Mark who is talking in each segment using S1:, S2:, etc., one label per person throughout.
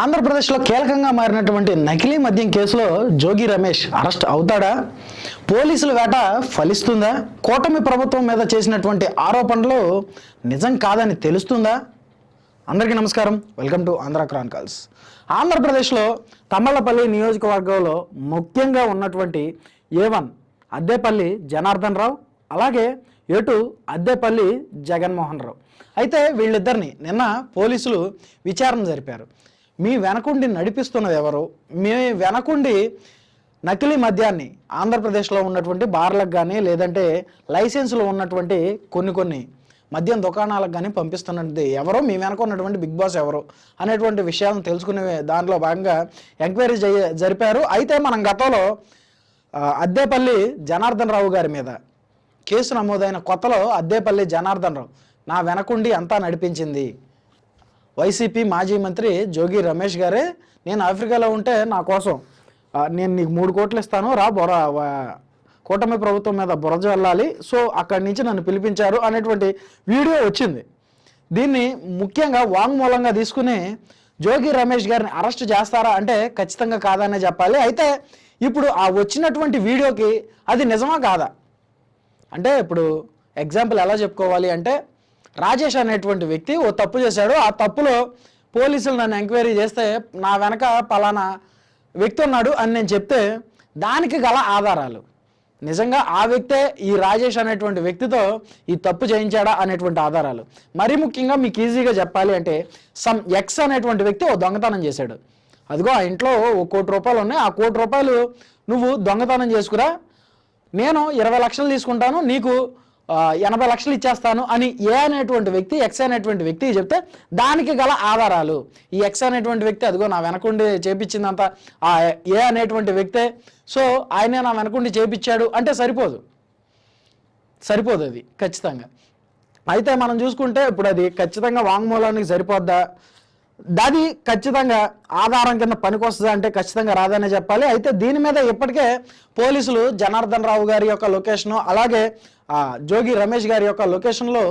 S1: ఆంధ్రప్రదేశ్లో కీలకంగా మారినటువంటి నకిలీ మద్యం కేసులో జోగి రమేష్ అరెస్ట్ అవుతాడా? పోలీసుల వేట ఫలిస్తుందా? కూటమి ప్రభుత్వం మీద చేసినటువంటి ఆరోపణలు నిజం కాదని తెలుస్తుందా? అందరికీ నమస్కారం. Welcome to Andhra chronicles. ఆంధ్రప్రదేశ్లో తమ్మలపల్లి నియోజకవర్గంలో ముఖ్యంగా ఉన్నటువంటి ఏ వన్ అద్దేపల్లి జనార్దన్ రావు అలాగే ఎటు అద్దేపల్లి జగన్మోహన్ రావు. అయితే వీళ్ళిద్దరిని నిన్న పోలీసులు విచారణ జరిపారు. మీ వెనకుండి నడిపిస్తున్నది ఎవరు? మీ వెనకుండి నకిలీ మద్యాన్ని ఆంధ్రప్రదేశ్లో ఉన్నటువంటి బార్లకు కానీ లేదంటే లైసెన్సులు ఉన్నటువంటి కొన్ని కొన్ని మద్యం దుకాణాలకు కానీ పంపిస్తున్నది ఎవరో? మీ వెనక ఉన్నటువంటి బిగ్ బాస్ ఎవరు? అనేటువంటి విషయాలను తెలుసుకునే దానిలో భాగంగా ఎంక్వైరీ జరిపారు. అయితే మనం గతంలో అద్దేపల్లి జనార్దన్ రావు గారి మీద కేసు నమోదైన కొత్తలో అద్దేపల్లి జనార్దన్ రావు నా వెనకుండి అంతా నడిపించింది. వైసీపీ మాజీ మంత్రి జోగి రమేష్ గారే నేను ఆఫ్రికాలో ఉంటే నా కోసం నేను నీకు మూడు కోట్లు ఇస్తాను రా బొర కూటమి ప్రభుత్వం మీద బురజ వెళ్ళాలి సో అక్కడి నుంచి నన్ను పిలిపించారు అనేటువంటి వీడియో వచ్చింది. దీన్ని ముఖ్యంగా వాంగ్మూలంగా తీసుకుని జోగి రమేష్ గారిని అరెస్ట్ చేస్తారా అంటే ఖచ్చితంగా కాదనే చెప్పాలి. అయితే ఇప్పుడు ఆ వచ్చినటువంటి వీడియోకి అది నిజమా కాదా? అంటే ఇప్పుడు ఎగ్జాంపుల్ ఎలా చెప్పుకోవాలి అంటే రాజేష్ అనేటువంటి వ్యక్తి ఓ తప్పు చేశాడు. ఆ తప్పులో పోలీసులు నన్ను ఎంక్వైరీ చేస్తే నా వెనక పలానా వ్యక్తి ఉన్నాడు అని నేను చెప్తే దానికి గల ఆధారాలు. నిజంగా ఆ వ్యక్తే ఈ రాజేష్ అనేటువంటి వ్యక్తితో ఈ తప్పు చేయించాడా అనేటువంటి ఆధారాలు. మరీ ముఖ్యంగా మీకు ఈజీగా చెప్పాలి అంటే సమ్ ఎక్స్ అనేటువంటి వ్యక్తి ఓ దొంగతనం చేశాడు. అదిగో ఆ ఇంట్లో ఓ కోటి రూపాయలు ఉన్నాయి. ఆ కోటి రూపాయలు నువ్వు దొంగతనం చేసుకురా. నేను ఇరవై లక్షలు తీసుకుంటాను. నీకు ఎనభై లక్షలు ఇచ్చేస్తాను అని ఏ అనేటువంటి వ్యక్తి ఎక్స్ అనేటువంటి వ్యక్తి చెప్తే దానికి గల ఆధారాలు. ఈ ఎక్స్ అనేటువంటి వ్యక్తి అదిగో నా వెనకుండి చేపించిందంత. ఆ ఏ అనేటువంటి వ్యక్తే సో ఆయనే నా వెనకుండి చేపించాడు అంటే సరిపోదు. సరిపోదు అది ఖచ్చితంగా. అయితే మనం చూసుకుంటే ఇప్పుడు అది ఖచ్చితంగా వాంగ్మూలానికి సరిపోద్దా? అది ఖచ్చితంగా ఆధారం కింద పనికొస్తుంది అంటే ఖచ్చితంగా రాదనే చెప్పాలి. అయితే దీని మీద ఇప్పటికే పోలీసులు జనార్దన్ రావు గారి యొక్క లొకేషను అలాగే జోగి రమేష్ గారి యొక్క లొకేషన్లో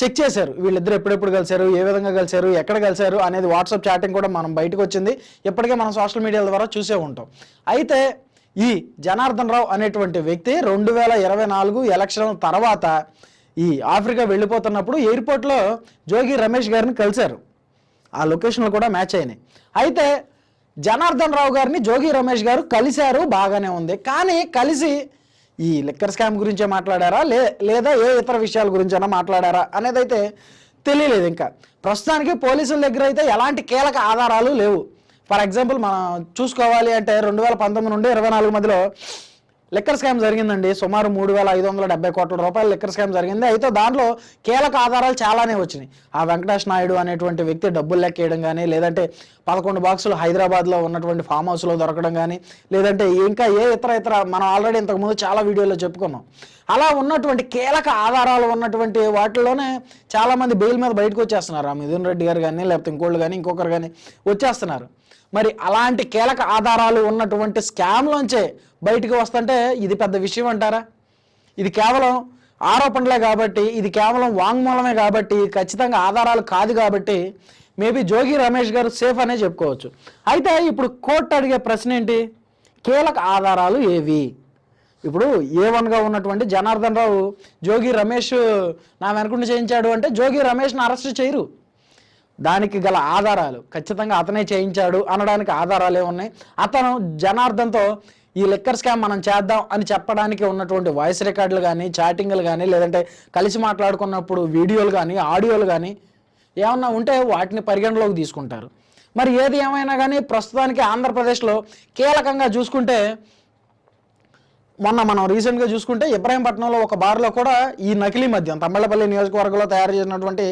S1: చెక్ చేశారు. వీళ్ళిద్దరు ఎప్పుడెప్పుడు కలిశారు ఏ విధంగా కలిశారు ఎక్కడ కలిశారు అనేది వాట్సాప్ చాటింగ్ కూడా మనం బయటకు వచ్చింది. ఇప్పటికే మనం సోషల్ మీడియా ద్వారా చూసే ఉంటాం. అయితే ఈ జనార్దన్ రావు అనేటువంటి వ్యక్తి రెండు వేల ఇరవై నాలుగు ఎలక్షన్ తర్వాత ఈ ఆఫ్రికా వెళ్ళిపోతున్నప్పుడు ఎయిర్పోర్ట్లో జోగి రమేష్ గారిని కలిశారు. ఆ లొకేషన్లు కూడా మ్యాచ్ అయినాయి. అయితే జనార్దన్ రావు గారిని జోగి రమేష్ గారు కలిశారు బాగానే ఉంది. కానీ కలిసి ఈ లిక్కర్ స్కామ్ గురించే మాట్లాడారా? లే లేదా ఏ ఇతర విషయాల గురించైనా మాట్లాడారా? అనేది అయితే తెలియలేదు ఇంకా. ప్రస్తుతానికి పోలీసుల దగ్గర అయితే ఎలాంటి కీలక ఆధారాలు లేవు. ఫర్ ఎగ్జాంపుల్ మనం చూసుకోవాలి అంటే రెండు వేల పంతొమ్మిది నుండి ఇరవై నాలుగు మధ్యలో లిక్కర్ స్కామ్ జరిగిందండి. సుమారు మూడు వేల ఐదు వందల డెబ్బై కోట్ల రూపాయల లిక్కర్ స్కామ్ జరిగింది. అయితే దాంట్లో కీలక ఆధారాలు చాలానే వచ్చినాయి. ఆ వెంకటేష్ నాయుడు అనేటువంటి వ్యక్తి డబ్బులు లెక్కేయడం కానీ లేదంటే పదకొండు బాక్సులు హైదరాబాద్లో ఉన్నటువంటి ఫామ్ హౌస్లో దొరకడం కానీ లేదంటే ఇంకా ఏ ఇతర ఇతర మనం ఆల్రెడీ ఇంతకుముందు చాలా వీడియోలో చెప్పుకున్నాం. అలా ఉన్నటువంటి కీలక ఆధారాలు ఉన్నటువంటి వాటిలోనే చాలామంది బెయిల్ మీద బయటకు వచ్చేస్తున్నారు. ఆ మిథున్ రెడ్డి గారు కానీ లేకపోతే ఇంకోళ్ళు కానీ ఇంకొకరు కానీ వచ్చేస్తున్నారు. మరి అలాంటి కీలక ఆధారాలు ఉన్నటువంటి స్కామ్లోంచే బయటకు వస్తుంటే ఇది పెద్ద విషయం అంటారా? ఇది కేవలం ఆరోపణలే కాబట్టి ఇది కేవలం వాంగ్మూలమే కాబట్టి ఖచ్చితంగా ఆధారాలు కాదు కాబట్టి మేబీ జోగి రమేష్ గారు సేఫ్ అనే చెప్పుకోవచ్చు. అయితే ఇప్పుడు కోర్టు అడిగే ప్రశ్న ఏంటి? కీలక ఆధారాలు ఏవి? ఇప్పుడు ఏ వన్గా ఉన్నటువంటి జనార్దన్ రావు జోగి రమేష్ నా వెనకుండా చేయించాడు అంటే జోగి రమేష్ని అరెస్ట్ చేయరు. దానికి గల ఆధారాలు ఖచ్చితంగా అతనే చేయించాడు అనడానికి ఆధారాలు ఏమున్నాయి అతను జనార్దన్తో ఈ లిక్కర్ స్కామ్ మనం చేద్దాం అని చెప్పడానికి ఉన్నటువంటి వాయిస్ రికార్డులు కానీ చాటింగ్లు కానీ లేదంటే కలిసి మాట్లాడుకున్నప్పుడు వీడియోలు కానీ ఆడియోలు కానీ ఏమన్నా ఉంటే వాటిని పరిగణలోకి తీసుకుంటారు. మరి ఏది ఏమైనా కానీ ప్రస్తుతానికి ఆంధ్రప్రదేశ్లో కీలకంగా చూసుకుంటే మొన్న మనం రీసెంట్గా చూసుకుంటే ఇబ్రాహీంపట్నంలో ఒక బార్లో కూడా ఈ నకిలీ మద్యం తమ్మళ్ళపల్లి నియోజకవర్గంలో తయారు చేసినటువంటి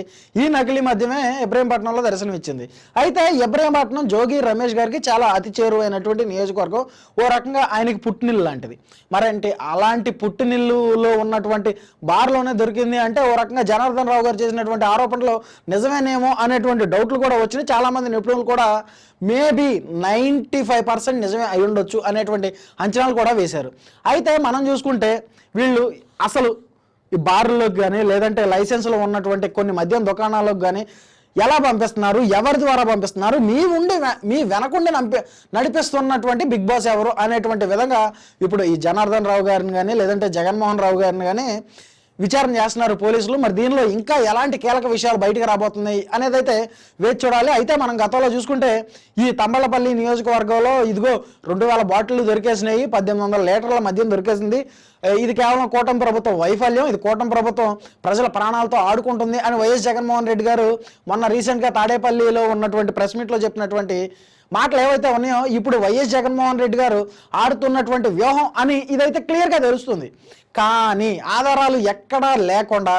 S1: ఈ నకిలీ మద్యమే ఇబ్రాహీంపట్నంలో దర్శనమిచ్చింది. అయితే ఇబ్రాహీంపట్నం జోగి రమేష్ గారికి చాలా అతి చేరువైనటువంటి నియోజకవర్గం ఓ రకంగా ఆయనకి పుట్టినిల్లు లాంటిది. మరేంటి అలాంటి పుట్టినిల్లులో ఉన్నటువంటి బార్లోనే దొరికింది అంటే ఓ రకంగా జనార్దన్ రావు గారు చేసినటువంటి ఆరోపణలు నిజమేనేమో అనేటువంటి డౌట్లు కూడా వచ్చినాయి. చాలామంది నిపుణులు కూడా మేబీ నైంటీ ఫైవ్ పర్సెంట్ నిజమే అయి ఉండొచ్చు అనేటువంటి అంచనాలు కూడా వేశారు. అయితే మనం చూసుకుంటే వీళ్ళు అసలు ఈ బార్లకు కానీ లేదంటే లైసెన్స్లో ఉన్నటువంటి కొన్ని మద్యం దుకాణాలకు కానీ ఎలా పంపిస్తున్నారు? ఎవరి ద్వారా పంపిస్తున్నారు? మీ ఉండి మీ వెనకుండి నంపి నడిపిస్తున్నటువంటి బిగ్ బాస్ ఎవరు? అనేటువంటి విధంగా ఇప్పుడు ఈ జనార్దన్ రావు గారిని కానీ లేదంటే జగన్మోహన్ రావు గారిని కానీ విచారణ చేస్తున్నారు పోలీసులు. మరి దీనిలో ఇంకా ఎలాంటి కీలక విషయాలు బయటకు రాబోతున్నాయి అనేది అయితే వేచి చూడాలి. అయితే మనం గతంలో చూసుకుంటే ఈ తంబలపల్లి నియోజకవర్గంలో ఇదిగో రెండు వేల బాటిళ్ళు దొరికేసినాయి పద్దెనిమిది వందల లీటర్ల మద్యం దొరికేసింది. ఇది కేవలం కూటమి ప్రభుత్వం వైఫల్యం ఇది కూటమి ప్రభుత్వం ప్రజల ప్రాణాలతో ఆడుకుంటుంది అని వైఎస్ జగన్మోహన్ రెడ్డి గారు మొన్న రీసెంట్గా తాడేపల్లిలో ఉన్నటువంటి ప్రెస్ మీట్లో చెప్పినటువంటి మాటలు ఏవైతే ఉన్నాయో ఇప్పుడు వైఎస్ జగన్మోహన్ రెడ్డి గారు ఆడుతున్నటువంటి వ్యూహం అని ఇదైతే క్లియర్గా తెలుస్తుంది. కానీ ఆధారాలు ఎక్కడా లేకుండా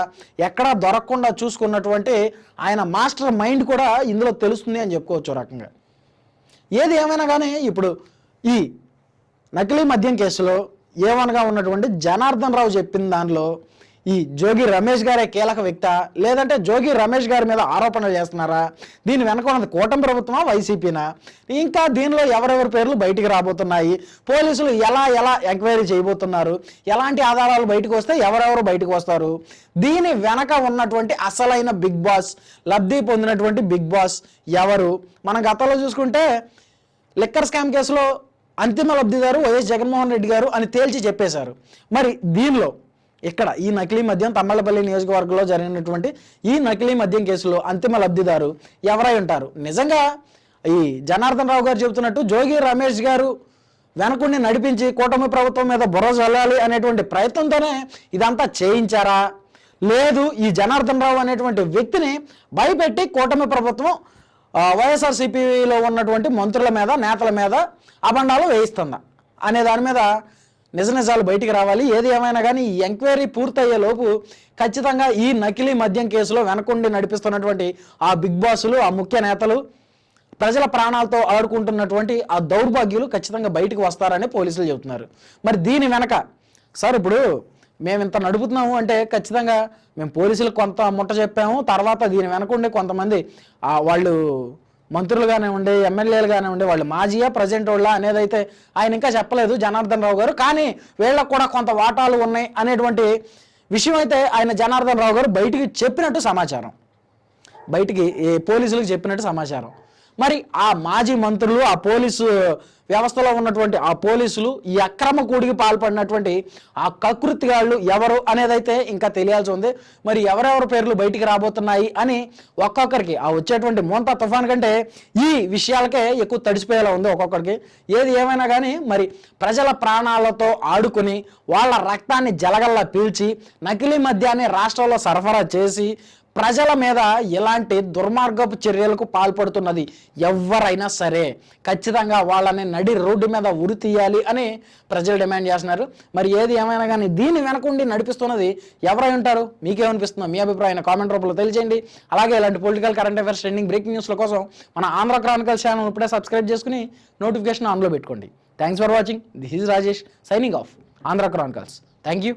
S1: ఎక్కడా దొరకకుండా చూసుకున్నటువంటి ఆయన మాస్టర్ మైండ్ కూడా ఇందులో తెలుస్తుంది అని చెప్పుకోవచ్చు రకంగా. ఏది ఏమైనా కానీ ఇప్పుడు ఈ నకిలీ మద్యం కేసులో ఏమనగా ఉన్నటువంటి జనార్దన్ రావు చెప్పిన దానిలో ఈ జోగి రమేష్ గారే కీలక వ్యక్త? లేదంటే జోగి రమేష్ గారి మీద ఆరోపణలు చేస్తున్నారా? దీని వెనక ఉన్నది కూటమి ప్రభుత్వమా వైసీపీనా? ఇంకా దీనిలో ఎవరెవరి పేర్లు బయటికి రాబోతున్నాయి? పోలీసులు ఎలా ఎలా ఎంక్వైరీ చేయబోతున్నారు? ఎలాంటి ఆధారాలు బయటకు వస్తే ఎవరెవరు బయటకు వస్తారు? దీని వెనక ఉన్నటువంటి అసలైన బిగ్ బాస్ లబ్ధి పొందినటువంటి బిగ్ బాస్ ఎవరు? మనం గతంలో చూసుకుంటే లిక్కర్ స్కామ్ కేసులో అంతిమ లబ్ధిదారు వైఎస్ జగన్మోహన్ రెడ్డి గారు అని తేల్చి చెప్పేశారు. మరి దీనిలో ఇక్కడ ఈ నకిలీ మద్యం తమ్మలపల్లి నియోజకవర్గంలో జరిగినటువంటి ఈ నకిలీ మద్యం కేసులో అంతిమ లబ్ధిదారు ఎవరై ఉంటారు? నిజంగా ఈ జనార్దన్ రావు గారు చెబుతున్నట్టు జోగి రమేష్ గారు వెనకుండి నడిపించి కూటమి ప్రభుత్వం మీద బుర్ర చల్లాలి అనేటువంటి ప్రయత్నంతోనే ఇదంతా చేయించారా? లేదు ఈ జనార్దన్ రావు అనేటువంటి వ్యక్తిని భయపెట్టి కూటమి ప్రభుత్వం వైఎస్ఆర్సీపీలో ఉన్నటువంటి మంత్రుల మీద నేతల మీద అబండాలు వేయిస్తుందా? అనే దాని మీద నిజ నిజాలు బయటికి రావాలి. ఏది ఏమైనా కానీ ఈ ఎంక్వైరీ పూర్తయ్యే లోపు ఖచ్చితంగా ఈ నకిలీ మద్యం కేసులో వెనకుండి నడిపిస్తున్నటువంటి ఆ బిగ్ బాసులు ఆ ముఖ్య నేతలు ప్రజల ప్రాణాలతో ఆడుకుంటున్నటువంటి ఆ దౌర్భాగ్యులు ఖచ్చితంగా బయటకు వస్తారని పోలీసులు చెబుతున్నారు. మరి దీని వెనక సార్ ఇప్పుడు మేము ఇంత నడుపుతున్నాము అంటే ఖచ్చితంగా మేము పోలీసులకు కొంత ముట్ట చెప్పాము. తర్వాత దీని వెనకుండి కొంతమంది వాళ్ళు మంత్రులు కానివ్వండి ఎమ్మెల్యేలు కానివ్వండి వాళ్ళు మాజీయా ప్రజెంట్ వాళ్ళ అనేది అయితే ఆయన ఇంకా చెప్పలేదు జనార్దన్ రావు గారు. కానీ వీళ్ళకు కూడా కొంత వాటాలు ఉన్నాయి అనేటువంటి విషయం అయితే ఆయన జనార్దన్ రావు గారు బయటికి చెప్పినట్టు సమాచారం. బయటికి పోలీసులకు చెప్పినట్టు సమాచారం. మరి ఆ మాజీ మంత్రులు ఆ పోలీసు వ్యవస్థలో ఉన్నటువంటి ఆ పోలీసులు ఈ అక్రమ కూడికి పాల్పడినటువంటి ఆ కకృతిగాళ్ళు ఎవరు అనేదైతే ఇంకా తెలియాల్సి ఉంది. మరి ఎవరెవరి పేర్లు బయటికి రాబోతున్నాయి అని ఒక్కొక్కరికి ఆ వచ్చేటువంటి మోంతా తుఫాన్ కంటే ఈ విషయాలకే ఎక్కువ తడిసిపోయేలా ఉంది ఒక్కొక్కరికి. ఏది ఏమైనా కానీ మరి ప్రజల ప్రాణాలతో ఆడుకుని వాళ్ళ రక్తాన్ని జలగల్లా పీల్చి నకిలీ మద్యాన్ని రాష్ట్రంలో సరఫరా చేసి ప్రజల మీద ఎలాంటి దుర్మార్గపు చర్యలకు పాల్పడుతున్నది ఎవరైనా సరే. ఖచ్చితంగా వాళ్ళని నడి రోడ్డు మీద ఉరి తీయాలి అని ప్రజలు డిమాండ్ చేస్తున్నారు. మరి ఏది ఏమైనా కానీ దీన్ని వెనకుండి నడిపిస్తున్నది ఎవరై ఉంటారు? మీకేమనిపిస్తుందో మీ అభిప్రాయం కామెంట్ రూపంలో తెలియజేయండి. అలాగే ఇలాంటి political current affairs trending breaking న్యూస్ల కోసం మన ఆంధ్ర క్రానికల్ ఛానల్ ఇప్పుడే సబ్స్క్రైబ్ చేసుకుని నోటిఫికేషన్ ఆన్లో పెట్టుకోండి. Thanks for watching. This is Rajesh signing off Andhra chronicles. Thank you.